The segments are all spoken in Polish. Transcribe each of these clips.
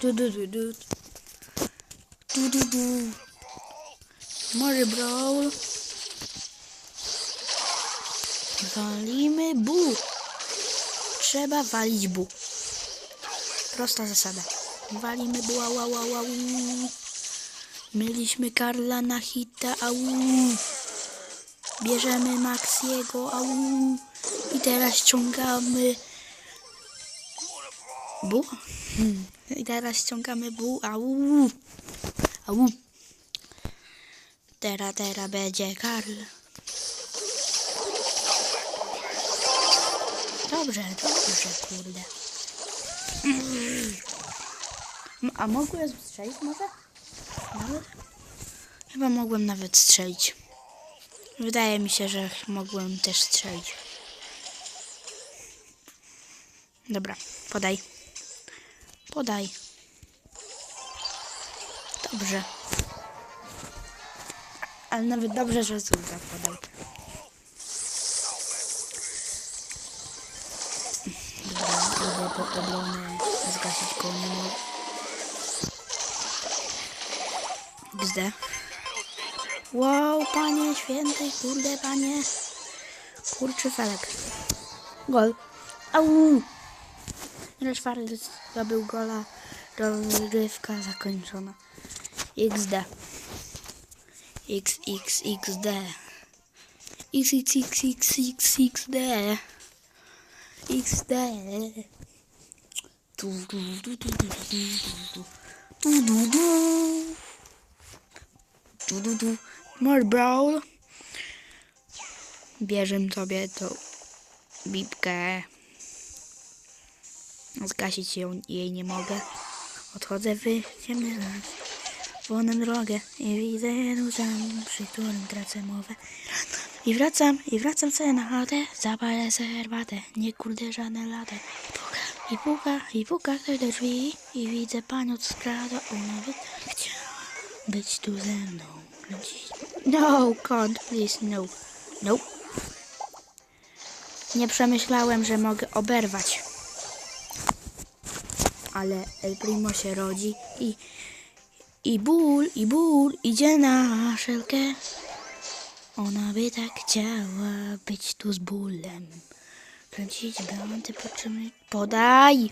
Du, du, du, du. Du, du, du. Może brawl. Walimy bu. Trzeba walić bu. Prosta zasada. Walimy bu, au, au. Mieliśmy Karla na hita, au. Bierzemy Maxiego, au. I teraz ściągamy bu. Hmm. I teraz ściągamy bu, au. Au. Teraz, teraz będzie Karl. Dobrze, dobrze, kurde. Mm. A mogłem strzelić może? Nawet? Chyba mogłem nawet strzelić. Wydaje mi się, że mogłem też strzelić. Dobra, podaj. Podaj. Dobrze. Ale nawet dobrze, że Zulka podał. Dobra, idę po obronę zgasić mogę. Gzdę. Wow, panie święty, kurde, panie. Kurczy felek. Gol. Au! Reszwardy zdobył gola. Rozgrywka zakończona. XD. XXXD. XXXXXD. XD. Du, du, du, du, du, du, du, du, du, du. Du, du. More brawl. Bierzę sobie tą bibkę. Zgasić ją, jej nie mogę. Odchodzę w ciemny las, wolną drogę i widzę sam, przy którym tracę mowę. I wracam, i wracam sobie na chatę, zapalę sobie herbatę, nie kurde żadne latę. I puka, i puka ktoś do drzwi i widzę panią skrada, ona by chciała być tu ze mną. No, can't, please, no. Nope. Nie przemyślałem, że mogę oberwać ale El Primo się rodzi i i ból, i ból idzie na szelkę. Ona by tak chciała być tu z bólem. Kręcić będę potrzebny. Podaj!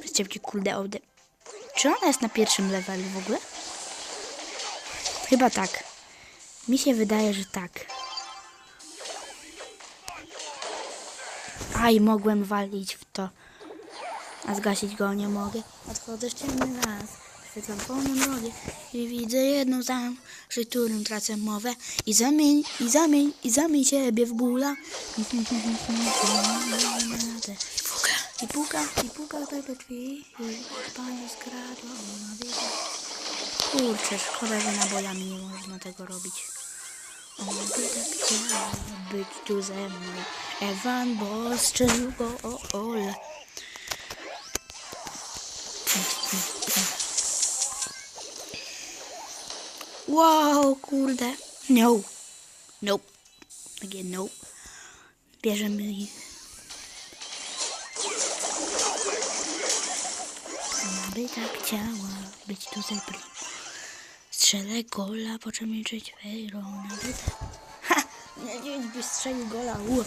Przecież ci kurde ode... Czy ona jest na pierwszym levelu w ogóle? Chyba tak. Mi się wydaje, że tak. Aj, mogłem walić w to. A zgasić go nie mogę. Odchodzę w ciemny las. Świetlam pełną drogę i widzę jedną tam, przy którym tracę mowę. I zamień, i zamień, i zamień siebie w bóla. I puka, i puka, do drzwi. I pani skradła, ona wie. Kurczę, szkoda, że nabojami nie można tego robić. Ona by tak być tu ze mną. Ewan, bo strzelił go o ole. Wow, kurde. No. Nope. Again, nope. Bierzemy ich. Ona by tak chciała być tu ze mną. Strzelę gola, po czym liczyć wejrą. Ona by. Ha! Nie, byś strzelił gola. U.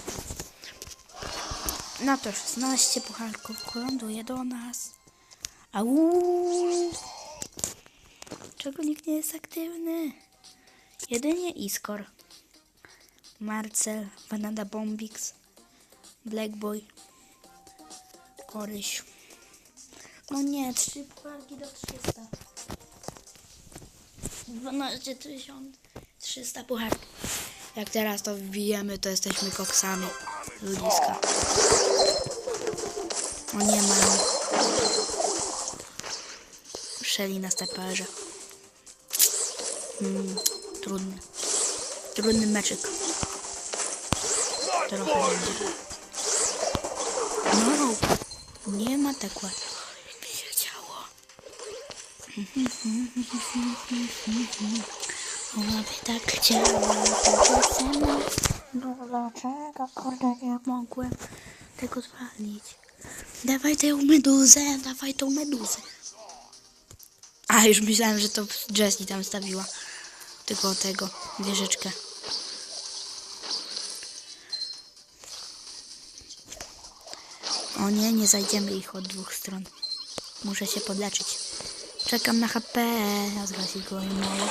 No to 16 pucharków ląduje do nas. Au! Czego nikt nie jest aktywny? Jedynie Iskor. Marcel, Vanada Bombix, Blackboy, Koryś. No nie, trzy pucharki do 300. 12 300 pucharków. Jak teraz to wbijemy, to jesteśmy koksami. Ludziska. O nie mam. Strzeli na steperze. Mm, trudny. Trudny meczyk. Trochę będzie. No, nie ma tak łatwo. Mi się działo. Ona by tak chciała, mną. No dlaczego, kurde, nie mogłem tego zwalić? Dawaj tę meduzę, dawaj tą meduzę. A, już myślałem, że to Jessie tam stawiła. Tylko tego, wieżyczkę. O nie, nie zajdziemy ich od dwóch stron. Muszę się podleczyć. Czekam na HP, zgasi go i mało.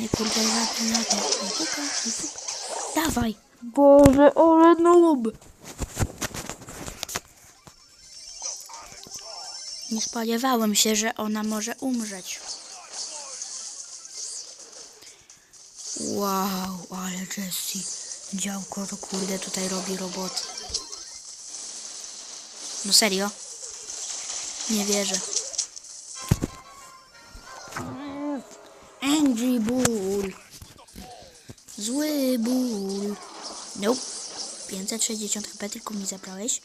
Nie kurde, jadę, jadę. Dawaj! Boże, ale noob! Nie spodziewałem się, że ona może umrzeć. Wow, ale Jessie. Działko to kurde tutaj robi robot. No serio? Nie wierzę. Angry Bull. Zły ból. Nope. 560 HP tylko mi zabrałeś.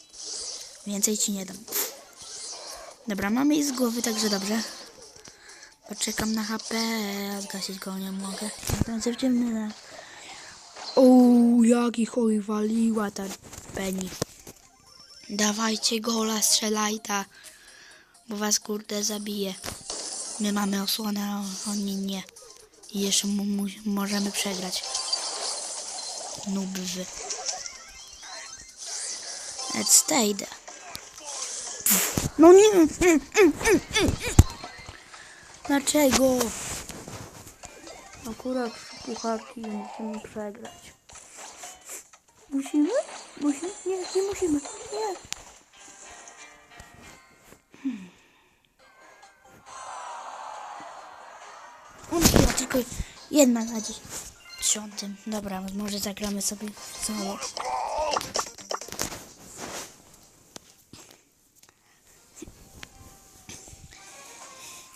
Więcej ci nie dam. Dobra, mamy ich z głowy, także dobrze. Poczekam na HP, zgasić go nie mogę. Tam dziewczyny. O, jak ich oj waliła ta Penny. Dawajcie gola, strzelaj ta, bo was kurde zabije. My mamy osłonę, a oni nie. I jeszcze możemy przegrać. Nubwy. Let's stay there. No nie! Mm, mm, mm, mm. Dlaczego? Akurat w pucharki musimy przegrać. Musimy? Musimy? Nie, nie musimy. Nie. Tylko jedna na dziesiątym. Dobra, może zagramy sobie solo.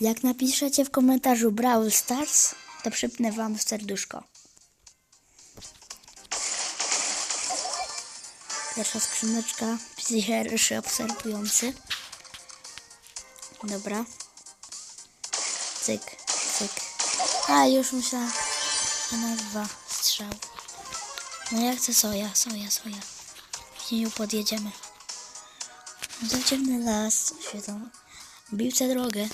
Jak napiszecie w komentarzu Brawl Stars, to przypnę wam serduszko. Pierwsza skrzyneczka, psycherszy obserwujący. Dobra. Cyk. A, już myślałam, że na dwa strzały. No ja chcę soja, soja, soja. Później ją podjedziemy. Zajdziemy las, świecą. Biwce drogę.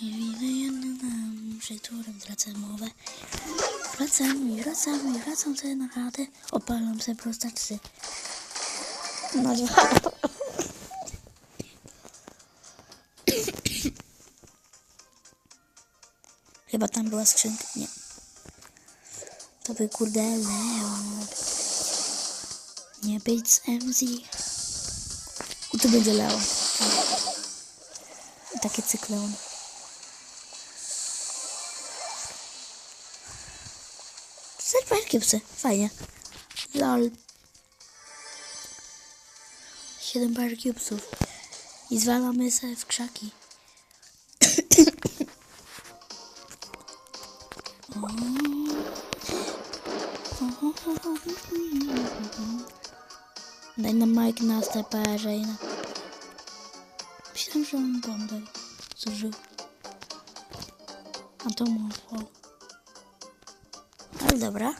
Widzę jedno nam, przy którym tracę mowę. Wracam i wracam i wracam sobie na chatę. Opalam sobie prostaczcy. Na Chyba tam była skrzynka. Nie. To by kurde Leon. Nie być z MZ. I tu będzie Leon. Takie cykleon. Serwerki psy, fajnie. Lol. Siedem par cubesów. I zwalamy se w krzaki. Daj nam Mike na steperze i na... Myślałem, że on bombę zużył. A to mu fall. Ale dobra.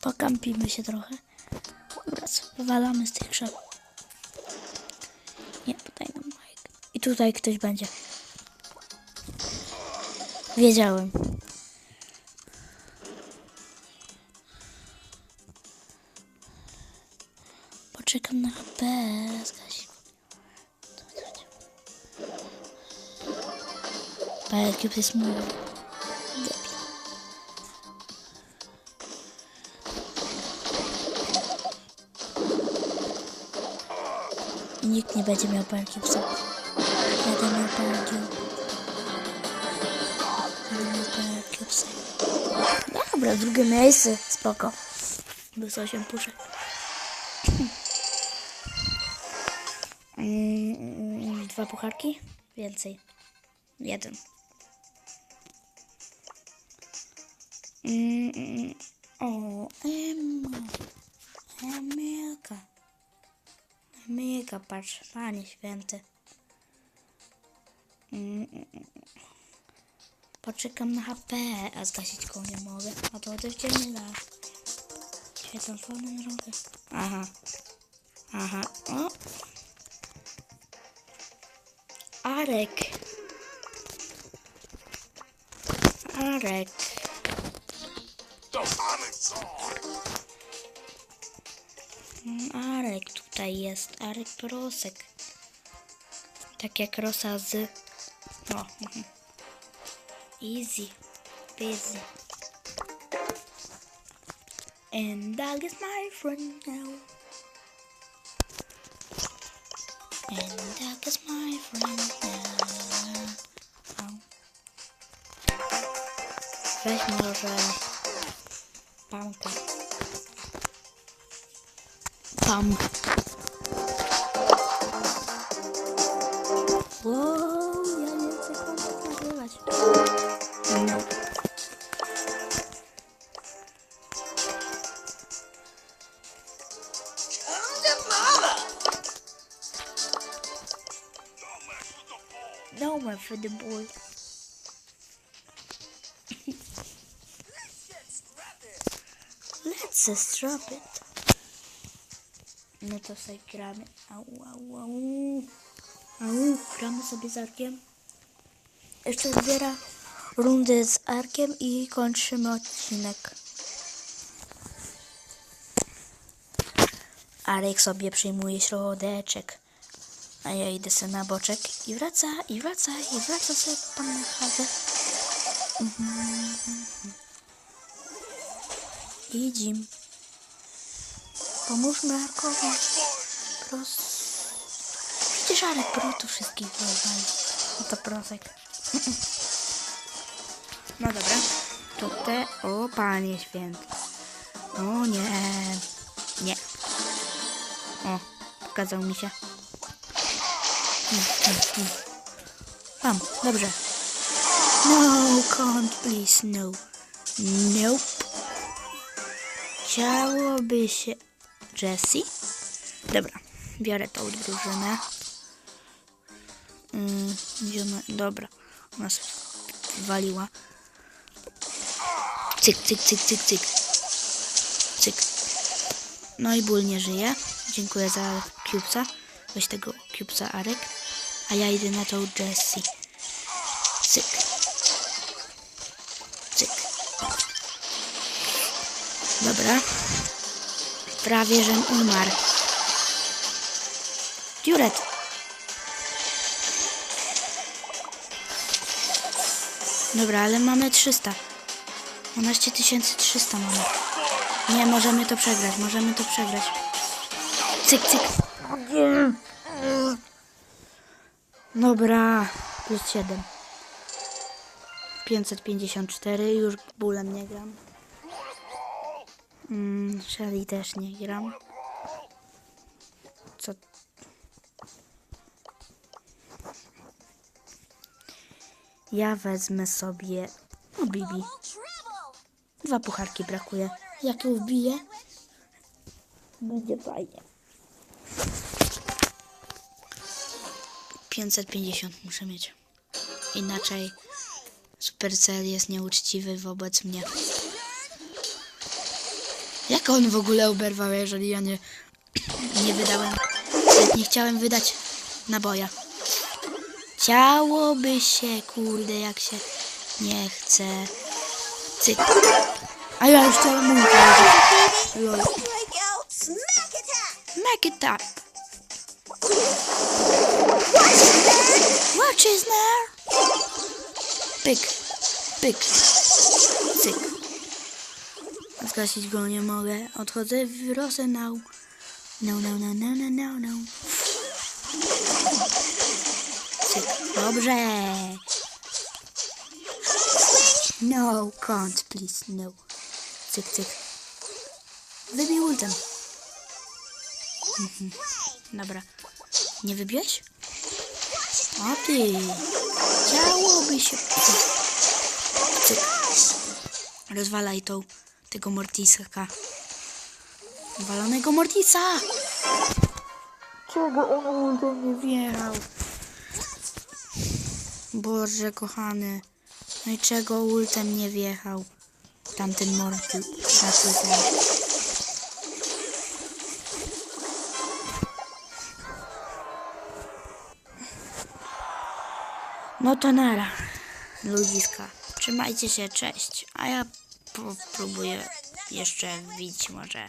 Pokampimy się trochę. Dobra, wywalamy z tych krzaków. Tutaj ktoś będzie. Wiedziałem. Poczekam na HP. Zgasi. Belki. I nikt nie będzie miał parki psa. Będę miał parki. Będę miał parki psa. Dobra, drugie miejsce. Spoko. Plus 8 puszek. Mm, Dwa pucharki? Więcej. Jeden. Mm, O, Emma. Emilka. Emilka, patrz, panie święty. Poczekam na HP, a zgasić go nie mogę. A to odejdźcie mi da. Świetną formę na rąkę. Aha. Aha. O. Arek. Arek. Mm, Arek tutaj jest. Arek Prosek. Tak jak Rosa z... O. mhm. Easy. Busy. And dog is my friend now. And dog is my friend now. Au. Weź może pamkę. Pam. Boy. Let's just drop it. No to sobie gramy. Au, au, au. Au, gramy sobie z Arkiem. Jeszcze zbiera rundy z Arkiem i kończymy odcinek. Arek sobie przyjmuje środeczek. A ja idę sobie na boczek i wraca, i wraca, i wraca sobie pan na chatę. Mhm. Idzim. Pomóżmy Arkowi. Pros... Przecież Arek pro tu wszystkich rozwali. Oto prosek. No dobra. To te... O, panie święty. O nie. Nie. O, pokazał mi się. Mam, dobrze. No, can't please, no. Nope. Chciałoby się... Jessie? Dobra, biorę tą drużynę. Mm, dobra. Ona się waliła. Cyk, cyk, cyk, cyk, cyk. Cyk. No i ból nie żyje. Dziękuję za cubesa. Weź tego cubesa Arek. A ja idę na tą Jessie. Cyk. Cyk. Dobra. Prawie, że umarł. Dziuret. Dobra, ale mamy 300. 12 300 mamy. Nie, możemy to przegrać, możemy to przegrać. Cyk, cyk. Dobra, plus 7. 554, już bólem nie gram. Mm, Shelly też nie gram. Co? Ja wezmę sobie no, Bibi. Dwa pucharki brakuje. Jak ją wbiję, będzie fajnie. 550 muszę mieć. Inaczej Supercell jest nieuczciwy wobec mnie. Jak on w ogóle oberwał, jeżeli ja nie, nie wydałem, nie chciałem wydać naboja. Chciałoby się, kurde, jak się nie chce. Cyk. A ja już chciałem go. Smack it up. Watch is there? Pyk, pyk, cyk. Zgasić go nie mogę. Odchodzę w rosę now. No, no, no, no, no, no, no. cyk. Dobrze. No, can't, please, no. Cyk, cyk. Wybij ultem. Mhm. Dobra. Nie wybiłeś? O ty. Działoby się. Cyk. Rozwalaj tą, tego Mortisaka. Walonego Mortisa! Czego on ultem nie wjechał? Boże kochany. No i czego ultem nie wjechał? Tamten Morty. No to nara, ludziska. Trzymajcie się, cześć. A ja próbuję jeszcze wbić może.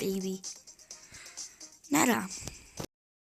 Baby. Nara.